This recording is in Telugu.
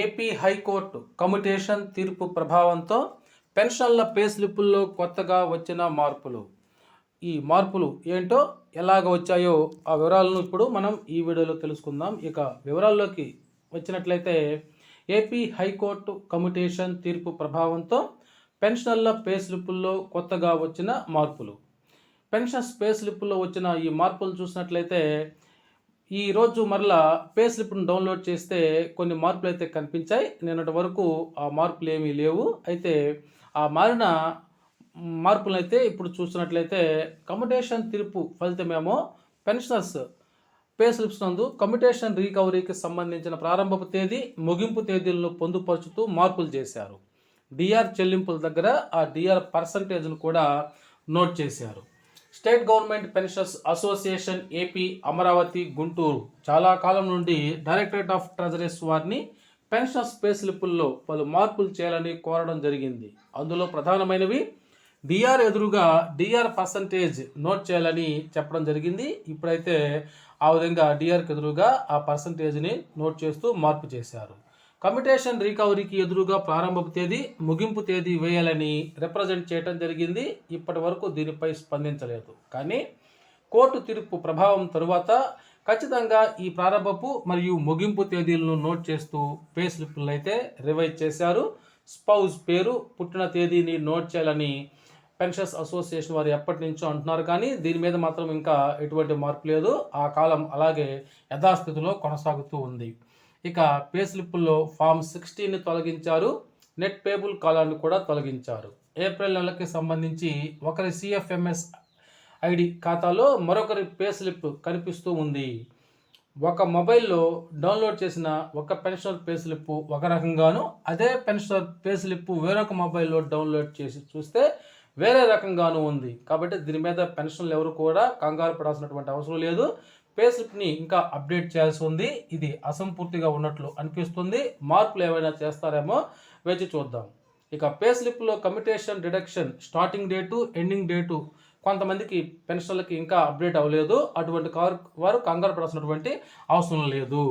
ఏపీ హైకోర్టు కమ్యుటేషన్ తీర్పు ప్రభావంతో పెన్షన్ల పే స్లిప్పుల్లో కొత్తగా వచ్చిన మార్పులు. ఈ మార్పులు ఏంటో ఎలాగ వచ్చాయో ఆ వివరాలను ఇప్పుడు మనం ఈ వీడియోలో తెలుసుకుందాం. ఇక వివరాల్లోకి వచ్చినట్లయితే ఏపీ హైకోర్టు కమ్యుటేషన్ తీర్పు ప్రభావంతో పెన్షన్ల పే స్లిప్పుల్లో కొత్తగా వచ్చిన మార్పులు. పెన్షన్ పే స్లిప్పుల్లో వచ్చిన ఈ మార్పులు చూసినట్లయితే ఈరోజు మరలా పే స్లిప్ను డౌన్లోడ్ చేస్తే కొన్ని మార్పులు అయితే కనిపించాయి. నిన్నటి వరకు ఆ మార్పులు ఏమీ లేవు. అయితే ఆ మారిన మార్పులను అయితే ఇప్పుడు చూసినట్లయితే కమ్యుటేషన్ తీర్పు ఫలితమేమో పెన్షనర్స్ పే స్లిప్స్ నందు కమ్యుటేషన్ రీకవరీకి సంబంధించిన ప్రారంభపు తేదీ ముగింపు తేదీలను పొందుపరుచుతూ మార్పులు చేశారు. డిఆర్ చెల్లింపుల దగ్గర ఆ డిఆర్ పర్సంటేజ్ను కూడా నోట్ చేశారు. State government pensioners association AP Amaravati Guntur. చాలా కాలం నుండి డైరెక్టరేట్ ఆఫ్ ట్రెజరీస్ వారిని పెన్షనర్స్ పే స్లిప్పుల్లో పలు మార్పులు చేయాలని కోరడం జరిగింది. అందులో ప్రధానమైనవి డిఆర్ ఎదురుగా డిఆర్ పర్సంటేజ్ నోట్ చేయాలని చెప్పడం జరిగింది. ఇప్పుడైతే ఆ విధంగా డిఆర్కి ఎదురుగా ఆ పర్సంటేజ్ని నోట్ చేస్తూ మార్పు చేశారు. కమ్యుటేషన్ రికవరీకి ఎదురుగా ప్రారంభపు తేదీ ముగింపు తేదీ వేయాలని రిప్రజెంట్ చేయడం జరిగింది. ఇప్పటి వరకు దీనిపై స్పందించలేదు. కానీ కోర్టు తీర్పు ప్రభావం తరువాత ఖచ్చితంగా ఈ ప్రారంభపు మరియు ముగింపు తేదీలను నోట్ చేస్తూ పే స్లిప్లను అయితే రివైజ్ చేశారు. స్పౌజ్ పేరు పుట్టిన తేదీని నోట్ చేయాలని పెన్షన్స్ అసోసియేషన్ వారు ఎప్పటి నుంచో అంటున్నారు. కానీ దీని మీద మాత్రం ఇంకా ఎటువంటి మార్పు లేదు. ఆ కాలం అలాగే యథాస్థితిలో కొనసాగుతూ ఉంది. ఇక పే స్లిప్పుల్లో ఫామ్ సిక్స్టీని తొలగించారు. నెట్ పేబుల్ కాలాన్ని కూడా తొలగించారు. ఏప్రిల్ నెలకి సంబంధించి ఒకరి సిఎఫ్ఎంఎస్ ఐడి ఖాతాలో మరొకరి పే స్లిప్ కనిపిస్తూ ఉంది. ఒక మొబైల్లో డౌన్లోడ్ చేసిన ఒక పెన్షనర్ పే స్లిప్ ఒక రకంగాను అదే పెన్షనర్ పే స్లిప్ వేరొక మొబైల్లో డౌన్లోడ్ చేసి చూస్తే వేరే రకంగాను ఉంది. కాబట్టి దీని మీద పెన్షన్లు ఎవరు కూడా కంగారు పడాల్సినటువంటి అవసరం లేదు. పే స్లిప్ని ఇంకా అప్డేట్ చేయాల్సి ఉంది. ఇది అసంపూర్తిగా ఉన్నట్లు అనిపిస్తుంది. మార్పులు ఏమైనా చేస్తారేమో వేచి చూద్దాం. ఇక pay స్లిప్లో commutation deduction starting date ending date కొంతమందికి పెన్షన్లకి ఇంకా అప్డేట్ అవ్వలేదు. అటువంటి కారు వారు కంగారు పడాల్సినటువంటి అవసరం లేదు.